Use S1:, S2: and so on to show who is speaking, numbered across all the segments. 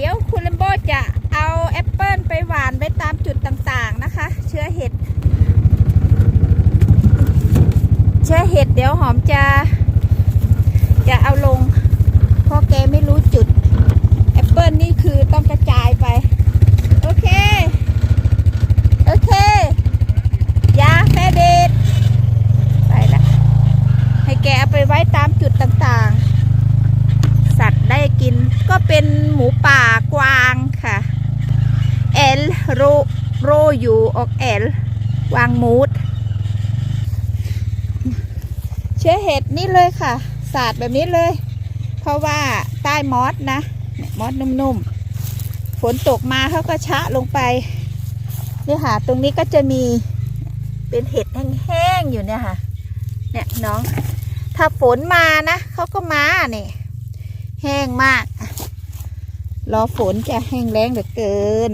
S1: เดี๋ยวคุณเลมโบจะเอาแอปเปิลไปหวานไว้ตามจุดต่างๆนะคะ เชื้อเห็ด เชื้อเห็ดเดี๋ยวหอมจะ จะเอาลงเพราะแกไม่รู้จุด แอปเปิลนี่คือต้องกระจายไป โอเค โอเค ยาแม่เดดไปละ ให้แกเอาไปไว้ตามจุดต่างๆ สัตว์ได้กินก็เป็นหมูป่ากวางค่ะ เอลโรโรอยู่ออกเอลวางมูด เชื้อเห็ดนี่เลยค่ะ สาดแบบนี้เลย เพราะว่าใต้มอสนะมอสนุ่มๆ ฝนตกมาเขาก็ชะลงไปเนี่ยค่ะ ตรงนี้ก็จะมีเป็นเห็ดแห้งๆอยู่เนี่ยค่ะ เนี่ยน้อง ถ้าฝนมานะเขาก็มาเนี่ยแห้งมาก รอฝนจะแห้งแล้งเหลือเกิน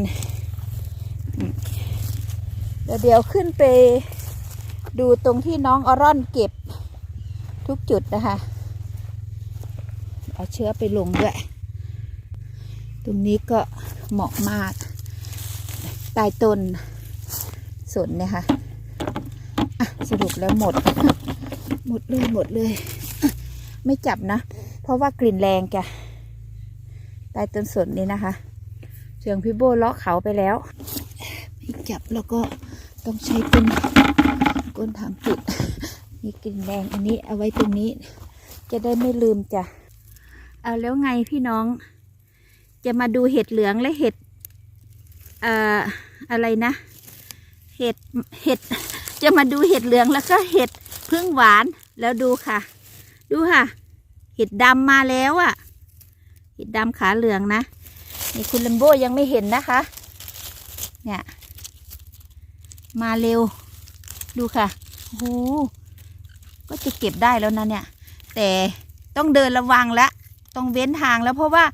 S1: เดี๋ยวเดี๋ยวขึ้นไปดูตรงที่น้องออร่อนเก็บทุกจุดนะคะ เอาเชื้อไปลงด้วย ตรงนี้ก็เหมาะมากใต้ต้นสนเนี่ยค่ะอะสรุปแล้วหมด หมดเลยหมดเลย ไม่จับนะ เพราะว่ากลิ่นแรงจ้ะใต้ต้นสนนี่นะคะเสียงพี่โบล็อเขาไปแล้ว ไม่จับแล้วก็ต้องใช้ก้นก้นทางปิดมีกลิ่นแรงอันนี้เอาไว้ตรงนี้ จะได้ไม่ลืมจ้ะ เอาแล้วไงพี่น้อง จะมาดูเห็ดเหลืองและเห็ดเอ่ออะไรนะ เห็ดเห็ด จะมาดูเห็ดเหลืองแล้วก็เห็ดพึ่งหวานแล้วดูค่ะ ดูค่ะ เห็ดดำมาแล้วอะ่ะ เห็ดดำขาเหลืองนะนี่คุณลัมโบยังไม่เห็นนะคะ เนี่ย มาเร็ว ดูค่ะโอ้โหก็จะเก็บได้แล้วนะเนี่ย แต่ต้องเดินระวังละ ต้องเว้นทางแล้วเพราะว่า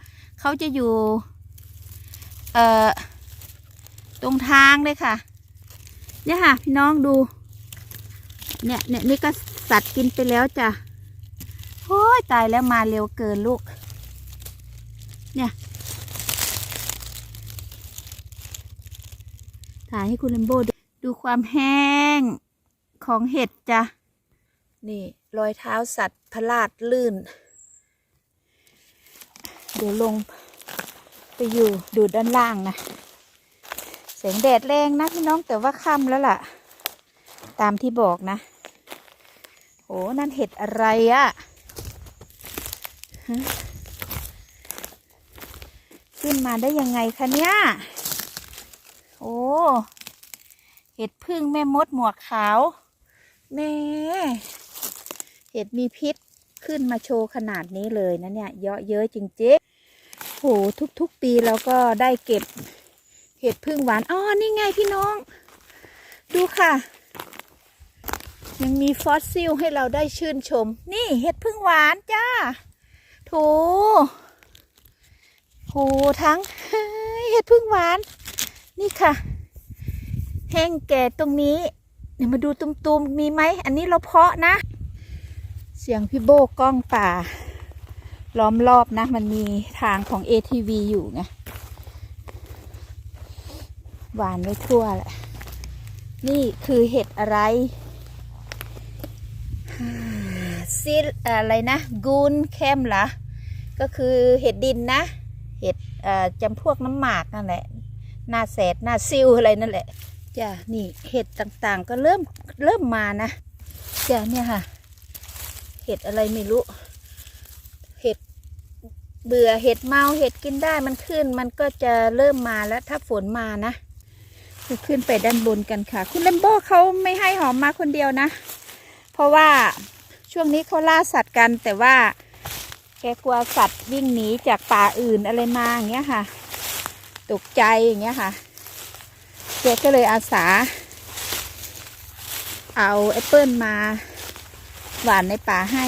S1: เขาจะอยู่เอ่อตรงทางเลยค่ะ เนี่ยค่ะ พี่น้องดู เนี่ยเนี่ยนี่ก็สัตว์กินไปแล้วจ้ะโอ้ยตายแล้วมาเร็วเกินลูก เนี่ย ถ่ายให้คุณเลมโบดูดูความแห้งของเห็ดจ้ะ นี่ รอยเท้าสัตว์พลาดลื่น ดี๋ยวลงไปอยู่ดูด้านล่างนะแสงแดดแรงนะพี่น้องแต่ว่าค่ำแล้วล่ะ ตามที่บอกนะโหนั่นเห็ดอะไรอะฮะขึ้นมาได้ยังไงคะเนี่ย โอ้ เห็ดพึ่งแม่มดหมวกขาว แม่ เห็ดมีพิษขึ้นมาโชว์ขนาดนี้เลยนะเนี่ย เยอะเยอะจริงๆ ทุกๆ ปีเราก็ได้เก็บเห็ดพึ่งหวานอ๋อนี่ไงพี่น้อง ดูค่ะ ยังมีฟอสซิลให้เราได้ชื่นชม นี่เห็ดพึ่งหวานจ้าโถโหทั้งเห็ดพึ่งหวาน นี่ค่ะ แห้งแก่ตรงนี้เดี๋ยวมาดูตุมๆมีไหมอันนี้เราเพาะนะ เสียงพี่โบกล้องป่า ล้อมรอบนะ มันมีทางของ ATV อยู่ไงหวานไว้ทั่วแหละ นี่คือเห็ดอะไรซิลอะไรนะ กูนแคมเหรอ ก็คือเห็ดดินนะ เห็ดจำพวกน้ำหมากนั่นแหละ หน้าแสดหน้าซิวอะไรนั่นแหละจ้ะนี่เห็ดต่างๆ ก็เริ่มเริ่มมานะจ้ะเนี่ยค่ะ เห็ดอะไรไม่รู้ เบื่อเห็ดเมาเห็ดกินได้มันขึ้น มันก็จะเริ่มมาแล้วถ้าฝนมานะจะขึ้นไปด้านบนกันค่ะ คุณเลมโบเขาไม่ให้หอมมาคนเดียวนะ เพราะว่าช่วงนี้เขาล่าสัตว์กัน แต่ว่าแกกลัวสัตว์วิ่งหนีจากป่าอื่นอะไรมาอย่างเงี้ยค่ะ ตกใจอย่างเงี้ยค่ะแกก็เลยอาสา เอาแอปเปิลมาหวานในป่าให้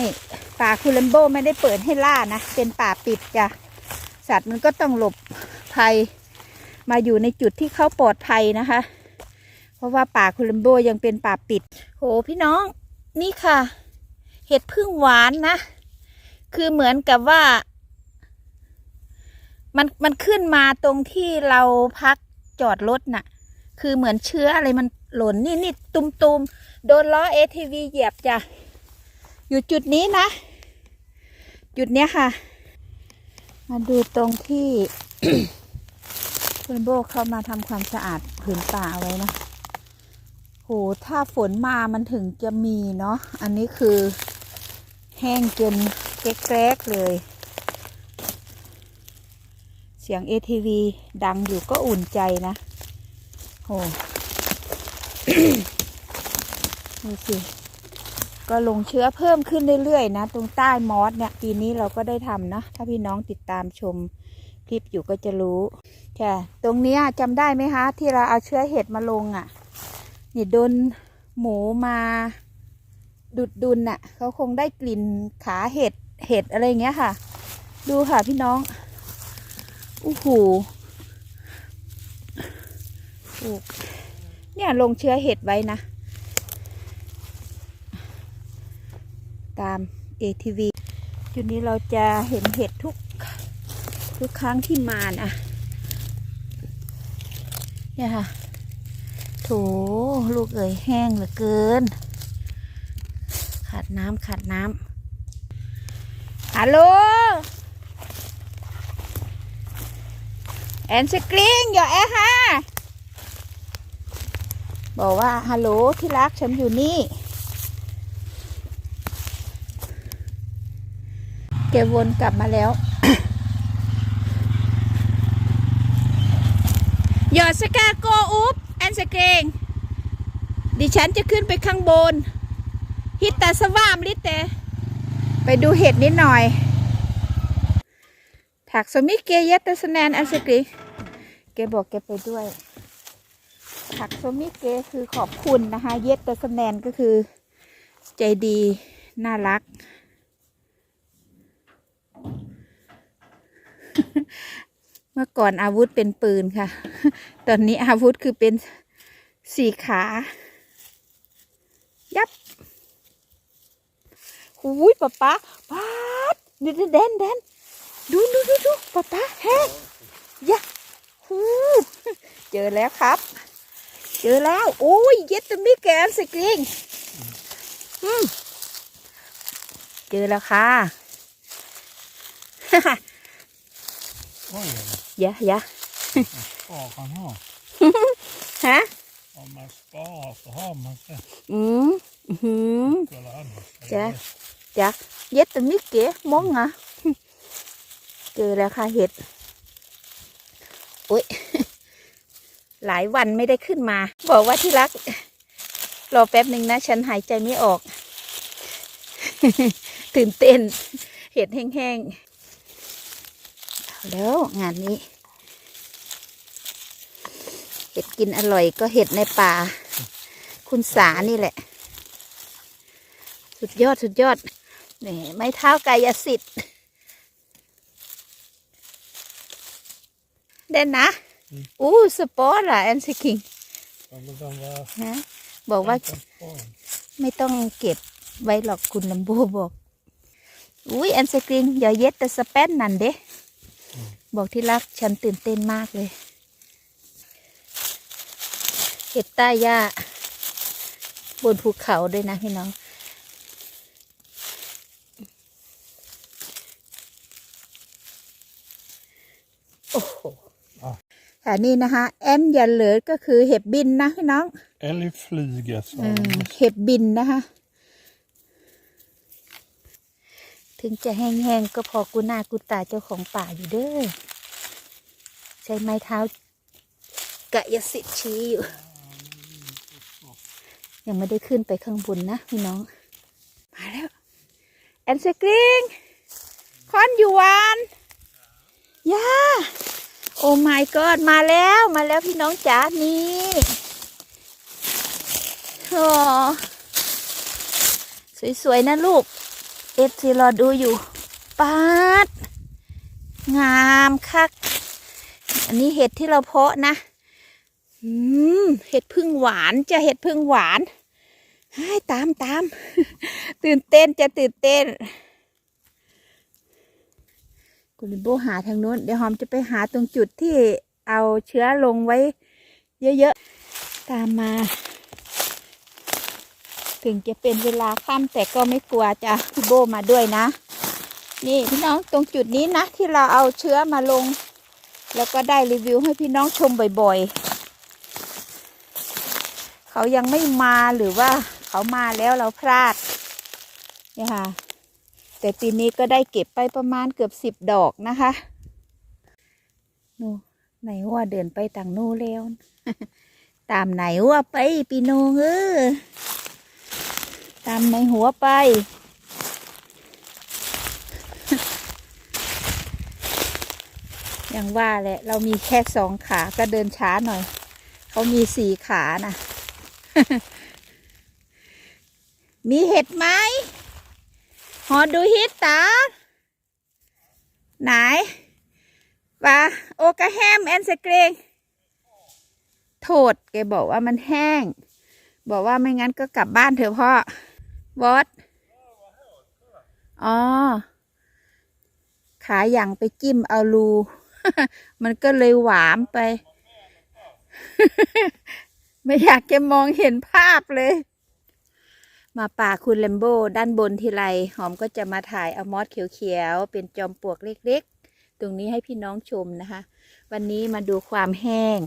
S1: ป่าคุณเลมโบไม่ได้เปิดให้ล่านะ เป็นป่าปิดจ้ะ สัตว์มันก็ต้องหลบภัย มาอยู่ในจุดที่เขาปลอดภัยนะคะ เพราะว่าป่าโคลัมโบยังเป็นป่าปิด โหพี่น้องนี่ค่ะ เห็ดพึ่งหวานนะ คือเหมือนกับว่า มันมันขึ้นมาตรงที่เราพักจอดรถน่ะ คือเหมือนเชื้ออะไรมันหล่นนี่นี่ตุมตุมๆโดนล้อ ATV เหยียบจ้ะ อยู่จุดนี้นะ จุดเนี้ยค่ะ มาดูตรงที่คุณโบเข้ามาทำความสะอาดผืนป่าเอาไว้นะโหถ้าฝนมามันถึงจะมีเนาะอันนี้คือแห้งจนแกรกๆเลย เสียง ATV ดังอยู่ก็อุ่นใจนะโหดูสิ ก็ลงเชื้อเพิ่มขึ้นเรื่อยๆนะ ตรงใต้มอสเนี่ยปีนี้เราก็ได้ทำนะ ถ้าพี่น้องติดตามชมคลิปอยู่ก็จะรู้ค่ะตรงเนี้ยจำได้ไหมคะ ที่เราเอาเชื้อเห็ดมาลงอะ่ะ นี่โดนหมูมาดุดดุนน่ะเขาคงได้กลิ่นขาเห็ดเห็ดอะไรเงี้ยค่ะ ดูค่ะพี่น้องโอ้โหปลูกเนี่ยลงเชื้อเห็ดไว้นะ ตาม ATV จุดนี้เราจะเห็นเห็ดทุกทุกครั้งที่มานะเนี่ยค่ะ โถลูกเอ๋ยแห้งเหลือเกิน ขาดน้ำขาดน้ำฮัลโหลแอนสกริงอย่าแอฮะบอกว่าฮัลโหลที่รักฉันอยู่นี่ แกวนกลับมาแล้ว หยอดสกาโกอุปแอนสเกง ดิฉันจะขึ้นไปข้างบน ฮิตตาสว่ามลิเต ไปดูเห็ดนิดหน่อยถักสมิเกเยตตสแนนแอนสเกงแกบอกแกไปด้วยถักสมิเกคือขอบคุณนะคะ เยตตสแนนก็คือ ใจดี น่ารัก เมื่อก่อนอาวุธเป็นปืนค่ะ ตอนนี้อาวุธคือเป็นสี่ขา ยับหูยป๊าป๊าป๊าดดูดูเดนเดนดูดูดูดูป๊าป๊าแฮ่ยะหูเจอแล้วครับ เจอแล้ว โอ้ยเย็ดตมิแกนสกริงเจอแล้วค่ะ
S2: Oj,
S1: ยะยะ
S2: spak han har.
S1: ฮะ
S2: Om man sparar så har man sen.
S1: อืมอื้อหือ
S2: Eller annars.
S1: Ja. จ้ะเย็ดแต่มิเก๋มงอะเจอแล้วค่ะเห็ด โอ้ยหลายวันไม่ได้ขึ้นมา บอกว่าที่รัก รอแป๊บหนึ่งนะ ฉันหายใจไม่ออก ตื่นเต้น เห็ดแห้งๆเอา แล้วงานนี้ เห็ดกินอร่อยก็เห็ดในป่า คุณสานี่แหละ สุดยอดสุดยอดนี่ไม้เท้ากายสิทธิ์เด่นนะ
S2: อืม
S1: อู้สปอร์ตอะแอนซิคิง
S2: Ja, men de var
S1: นะบอกว่า
S2: ganska bra.
S1: ไม่ต้องเก็บไว้หรอกคุณลัมโบบอก อุ้ยแอนซิคิงอย่าเย็ดแต่สเปนนั่นเด้ บอกที่รักฉันตื่นเต้นมากเลย เห็ดใต้หญ้า บนภูเขาด้วยนะพี่น้อง โอ้โห
S2: อะ
S1: ค่ะนี่นะคะแอนอย่าเหลือก็คือเห็บบินนะพี่น้อง
S2: Eller flyga så.
S1: อืมเห็บบินนะคะ ถึงจะแห้งๆก็พอกูหน้ากูตาเจ้าของป่าอยู่เด้อ ใช้ไม้เท้ากะยสิทธิ์ชี้อยู่ ยังไม่ได้ขึ้นไปข้างบนนะพี่น้อง มาแล้ว แอนเซกริงคอนยูวานย่าโอ้ my god มาแล้วมาแล้วพี่น้องจ๋านี่โอ้สวยๆนะลูก เอฟซีรอดูอยู่ปาดงามคัก อันนี้เห็ดที่เราเพาะนะอืมเห็ดพึ่งหวานจะเห็ดพึ่งหวานให้ตามตามตื่นเต้นจะตื่นเต้นกูคุณลิมโบหาทางนู้น เดี๋ยวหอมจะไปหาตรงจุดที่เอาเชื้อลงไว้ เยอะๆ ตามมา ถึงจะเป็นเวลาค่ำแต่ก็ไม่กลัวจะพี่โบมาด้วยนะ นี่พี่น้องตรงจุดนี้นะ ที่เราเอาเชื้อมาลง แล้วก็ได้รีวิวให้พี่น้องชมบ่อยๆ เขายังไม่มาหรือว่าเขามาแล้วเราพลาดเนี่ยค่ะ แต่ปีนี้ก็ได้เก็บไปประมาณเกือบสิบดอกนะคะนูไหนว่าเดินไปต่างนู่นแล้ว ตามไหนว่าไปปีโนงเออ ตามในหัวไป อย่างว่าแหละ เรามีแค่สองขาก็เดินช้าหน่อย เขามีสี่ขานะมีเห็ดไหมหอดูฮิตตา ไหนว่าโอกระแฮมแอนสเกรงโทษแกบอกว่ามันแห้ง บอกว่าไม่งั้นก็กลับบ้านเถอะพ่อ วอดอ๋อ ขาอย่างไปจิ้มเอารู มันก็เลยหวามไป ไม่อยากจะมองเห็นภาพเลย มาป่าคุณเลมโบด้านบนทีไร หอมก็จะมาถ่ายเอามอสเขียวๆ เป็นจอมปลวกเล็กๆ ตรงนี้ให้พี่น้องชมนะคะ วันนี้มาดูความแห้ง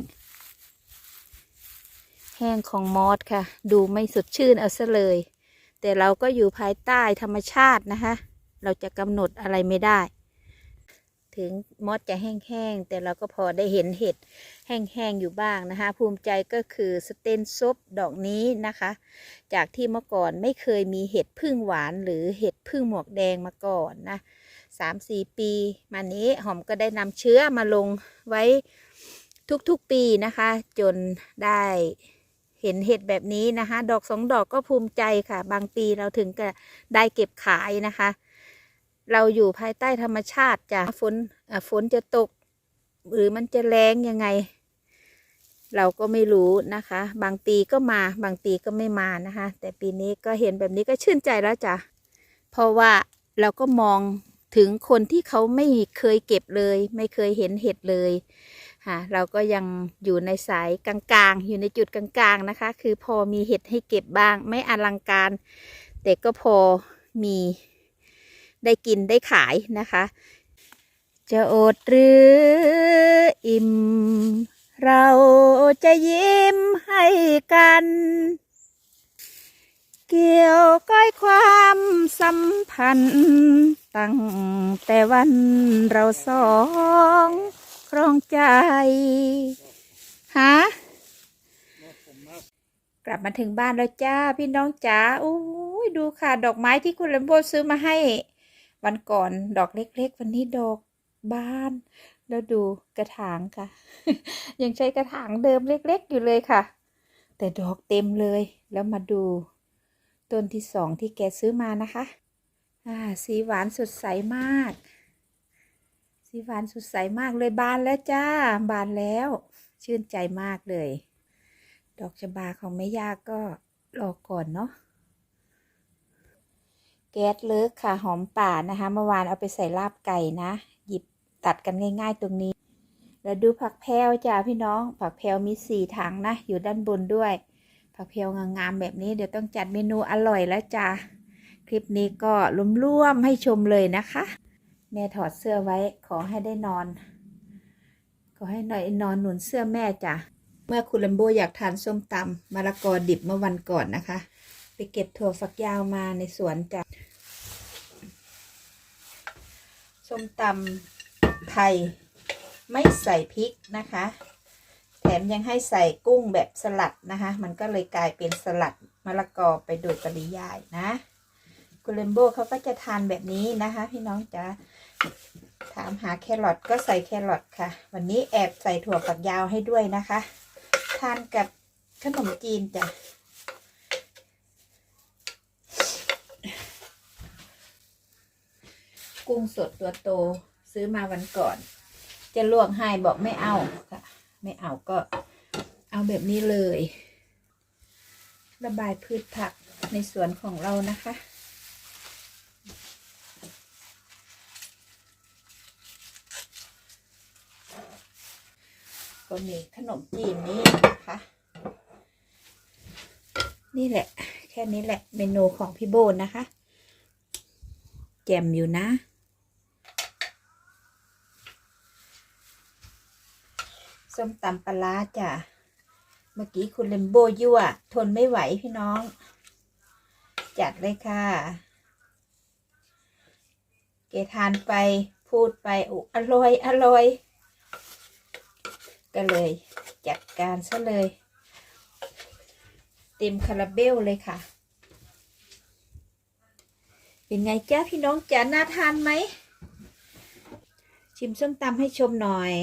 S1: แห้งของมอสค่ะ ดูไม่สดชื่นเอาซะเลย แต่เราก็อยู่ภายใต้ธรรมชาตินะคะ เราจะกำหนดอะไรไม่ได้ ถึงมอสจะแห้งๆ แต่เราก็พอได้เห็นเห็ดแห้งๆ อยู่บ้างนะคะ ภูมิใจก็คือสเตนซบดอกนี้นะคะ จากที่เมื่อก่อนไม่เคยมีเห็ดพึ่งหวานหรือเห็ดพึ่งหมวกแดงมาก่อนนะสามสี่ปีมานี้หอมก็ได้นำเชื้อมาลงไว้ทุกๆปีนะคะ จนได้ ห็นเห็ดแบบนี้นะคะ ดอกสองดอกก็ภูมิใจค่ะ บางปีเราถึงก็ได้เก็บขายนะคะ เราอยู่ภายใต้ธรรมชาติจ้ะฝนฝนจะตก หรือมันจะแรงยังไง เราก็ไม่รู้นะคะ บางปีก็มาบางปีก็ไม่มานะคะ แต่ปีนี้ก็เห็นแบบนี้ก็ชื่นใจแล้วจ้ะเพราะว่าเราก็มองถึงคนที่เขาไม่เคยเก็บเลย ไม่เคยเห็นเห็ดเลย ค่ะเราก็ยังอยู่ในสายกลางๆ อยู่ในจุดกลางๆนะคะ คือพอมีเห็ดให้เก็บบ้าง ไม่อลังการ แต่ก็พอมีได้กินได้ขายนะคะ จะอดหรืออิ่ม เราจะยิ้มให้กัน เกี่ยวก้อยความสัมพันธ์ ตั้งแต่วันเราสอง ครองใจฮะกลับมาถึงบ้านแล้วจ้าพี่น้องจ๋าอู้ยดูค่ะ ดอกไม้ที่คุณเลมโบซื้อมาให้ วันก่อนดอกเล็ก ๆ วันนี้ดอกบานแล้วดูกระถางค่ะ ยังใช้กระถางเดิมเล็ก ๆ อยู่เลยค่ะ แต่ดอกเต็มเลย แล้วมาดู ต้นที่สองที่แกซื้อมานะคะ อ่า สีหวานสดใสมาก สีหวานสดใสมากเลยบานแล้วจ้าบานแล้ว ชื่นใจมากเลย ดอกชบาของแม่ย่าก็รอก่อนเนาะแก๊สเลิกค่ะหอมป่านะคะเมื่อวานเอาไปใส่ลาบไก่นะ หยิบตัดกันง่าย ๆ ตรงนี้แล้วดูผักแพรวจ้าพี่น้อง ผักแพรวมีสี่ถังนะ อยู่ด้านบนด้วย ผักแพรวงามๆแบบนี้เดี๋ยวต้องจัดเมนูอร่อยแล้วจ้าคลิปนี้ก็ร่วมๆให้ชมเลยนะคะ แม่ถอดเสื้อไว้ ขอให้ได้นอน ขอให้หน่อยนอนหนุนเสื้อแม่จ้ะ เมื่อคุณลัมโบอยากทานส้มตำมะละกอดิบเมื่อวันก่อนนะคะ ไปเก็บถั่วฝักยาวมาในสวนจ้ะ ส้มตำไทยไม่ใส่พริกนะคะ แถมยังให้ใส่กุ้งแบบสลัดนะคะ มันก็เลยกลายเป็นสลัดมะละกอไปโดยปริยายนะกุเลมโบเขาก็จะทานแบบนี้นะคะ พี่น้องจ๋า ถามหาแครอทก็ใส่แครอทค่ะ วันนี้แอบใส่ถั่วฝักยาวให้ด้วยนะคะ ทานกับขนมจีนจ้ะกุ้งสดตัวโตซื้อมาวันก่อน จะลวกให้บอกไม่เอาค่ะ ไม่เอาก็เอาแบบนี้เลย ระบายพืชผักในสวนของเรานะคะ ก็มีขนมจีนนี่นะคะ นี่แหละ แค่นี้แหละเมนูของพี่โบนนะคะ แจ่มอยู่นะ ส้มตำปลาจ้ะ เมื่อกี้คุณเลมโบยั่ว ทนไม่ไหวพี่น้อง จัดเลยค่ะ เกทานไปพูดไปอุอร่อย อร่อย ก็เลยจัดการซะเลย เต็มคาราเบลเลยค่ะ เป็นไงจ้าพี่น้องจ๋าน่าทานไหม ชิมส้มตำให้ชมหน่อย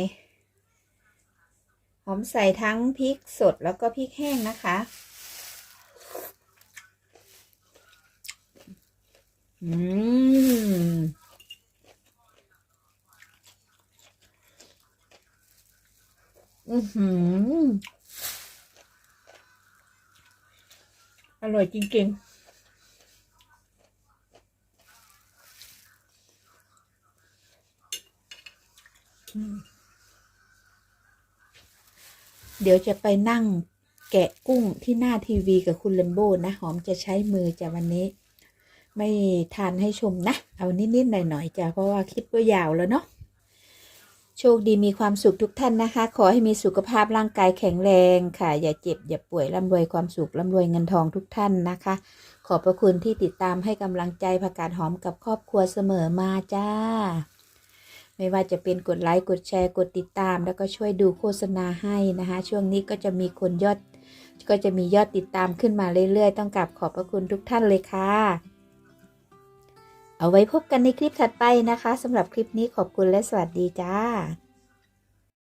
S1: หอมใส่ทั้งพริกสดแล้วก็พริกแห้งนะคะอืม อือหือ อร่อยจริงๆเดี๋ยวจะไปนั่งแกะกุ้งที่หน้าทีวีกับคุณเลมโบ้นะ หอมจะใช้มือจากวันนี้ ไม่ทานให้ชมนะ เอานิด ๆ หน่อย ๆจ้ะเพราะว่าคลิปก็ยาวแล้วเนาะ โชคดีมีความสุขทุกท่านนะคะ ขอให้มีสุขภาพร่างกายแข็งแรงค่ะ อย่าเจ็บ อย่าป่วยร่ำรวยความสุขร่ำรวยเงินทองทุกท่านนะคะ ขอบพระคุณที่ติดตามให้กำลังใจผักกาดหอมกับครอบครัวเสมอมาจ้า ไม่ว่าจะเป็นกดไลค์กดแชร์กดติดตาม แล้วก็ช่วยดูโฆษณาให้นะคะ ช่วงนี้ก็จะมีคนยอด ก็จะมียอดติดตามขึ้นมาเรื่อยๆ ต้องกราบขอบพระคุณทุกท่านเลยค่ะ เอาไว้พบกันในคลิปถัดไปนะคะสำหรับคลิปนี้ขอบคุณและสวัสดีจ้า